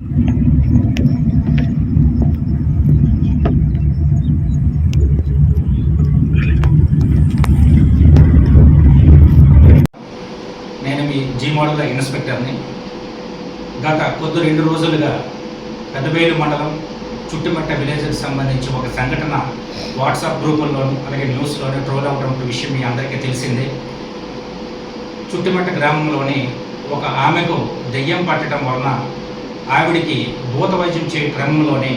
నేను మీ G model ఇన్స్పెక్టర్ని గత కొద్ది రెండు రోజులుగా పెద్దబేలు మండలం చుట్టుమట్ట విలేజ్కి సంబంధించి ఒక సంఘటన వాట్సాప్ గ్రూపుల్లోను అలాగే న్యూస్లోనూ ట్రోల్ అవడం విషయం మీ అందరికీ తెలిసిందే. చుట్టుమట్ట గ్రామంలోని ఒక ఆమెకు దెయ్యం పట్టడం వలన ఆవిడికి భూత వైద్యం చే క్రమంలోనే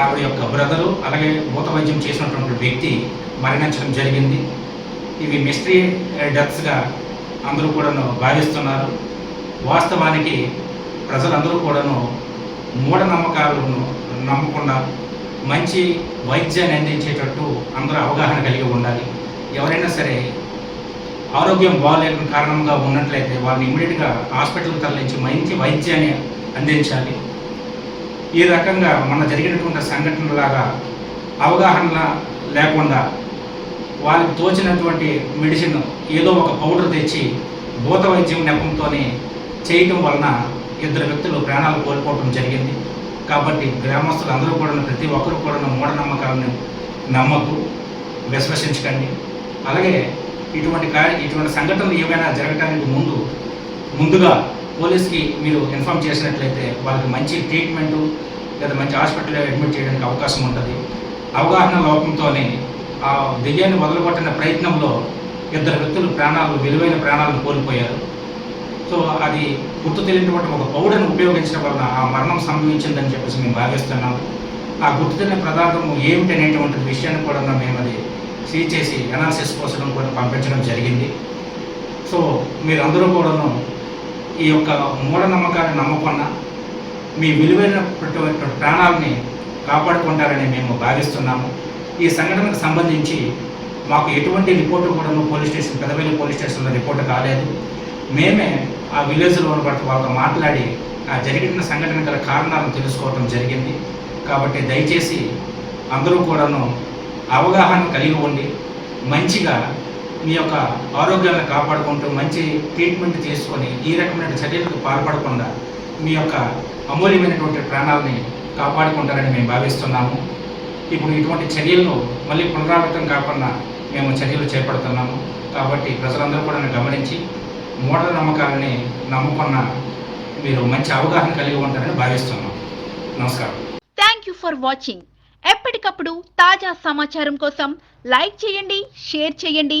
ఆవిడ యొక్క బ్రదరు అలాగే భూత వైద్యం చేసినటువంటి వ్యక్తి మరణించడం జరిగింది. ఇవి మిస్టరీ డెత్స్గా అందరూ కూడాను భావిస్తున్నారు. వాస్తవానికి ప్రజలందరూ కూడాను మూఢనమ్మకాలను నమ్మకుండా మంచి వైద్యాన్ని అందించేటట్టు అందరూ అవగాహన కలిగి ఉండాలి. ఎవరైనా సరే ఆరోగ్యం బాగాలేని కారణంగా ఉన్నట్లయితే వాళ్ళని ఇమీడియట్గా హాస్పిటల్కి తరలించి మంచి వైద్యాన్ని అందించాలి. ఈ రకంగా మన జరిగినటువంటి సంఘటనలాగా అవగాహన లేకుండా వాళ్ళకి తోచినటువంటి మెడిసిన్ ఏదో ఒక పౌడర్ తెచ్చి భూత వైద్యం నెపంతోనే చేయటం వలన ఇద్దరు వ్యక్తులు ప్రాణాలు కోల్పోవడం జరిగింది. కాబట్టి గ్రామస్తులు అందరూ కూడా ప్రతి ఒక్కరు కూడా మూఢనమ్మకాలను నమ్మకు విశ్వసించకండి. అలాగే ఇటువంటి కార్య ఇటువంటి సంఘటనలు ఏమైనా జరగడానికి ముందు ముందుగా పోలీస్కి మీరు ఇన్ఫామ్ చేసినట్లయితే వాళ్ళకి మంచి ట్రీట్మెంటు లేదా మంచి హాస్పిటల్లో అడ్మిట్ చేయడానికి అవకాశం ఉంటుంది. అవగాహన లోపంతోనే ఆ దెయ్యాన్ని వదలగొట్టిన ప్రయత్నంలో ఇద్దరు వ్యక్తులు ప్రాణాలు విలువైన ప్రాణాలను కోల్పోయారు. సో అది గుర్తు తెలియనటువంటి ఒక పౌడర్ని ఉపయోగించడం వలన ఆ మరణం సంభవించిందని చెప్పేసి మేము భావిస్తున్నాము ఆ గుర్తు తెలియని పదార్థం ఏమిటి అనేటువంటి విషయాన్ని కూడా మేము అది సీజ్ చేసి అనాలిసిస్ కోసం కూడా పంపించడం జరిగింది. సో మీరందరూ కూడాను ఈ యొక్క మూఢనమ్మకాన్ని నమ్మకుండా మీ విలువైన ప్రాణాలని కాపాడుకుంటారని మేము భావిస్తున్నాము. ఈ సంఘటనకు సంబంధించి మాకు ఎటువంటి రిపోర్టు కూడా పోలీస్ స్టేషన్ పెదవేలి పోలీస్ స్టేషన్లో రిపోర్టు కాలేదు. మేమే ఆ విలేజ్లో ఉన్నటువంటి వాళ్ళతో మాట్లాడి ఆ జరిగిన సంఘటన గల కారణాలను తెలుసుకోవడం జరిగింది. కాబట్టి దయచేసి అందరూ కూడాను అవగాహన కలిగి ఉండి మంచిగా మీ యొక్క ఆరోగ్యాన్ని కాపాడుకుంటూ మంచి ట్రీట్మెంట్ తీసుకొని ఈ రకమైన చర్యలకు పాల్పడకుండా మీ యొక్క అమూల్యమైనటువంటి ప్రాణాలని కాపాడుకుంటారని మేము భావిస్తున్నాము. ఇప్పుడు ఇటువంటి చర్యలను మళ్ళీ పునరావృతం కాకుండా మేము చర్యలు చేపడుతున్నాము. కాబట్టి ప్రజలందరూ కూడా గమనించి మూఢ నమ్మకాలని నమ్ముకున్న మీరు మంచి అవగాహన కలిగి ఉంటారని భావిస్తున్నాం నమస్కారం. థ్యాంక్ యూ ఫర్ వాచింగ్ ఎప్పటికప్పుడు తాజా సమాచారం కోసం లైక్ చేయండి షేర్ చేయండి.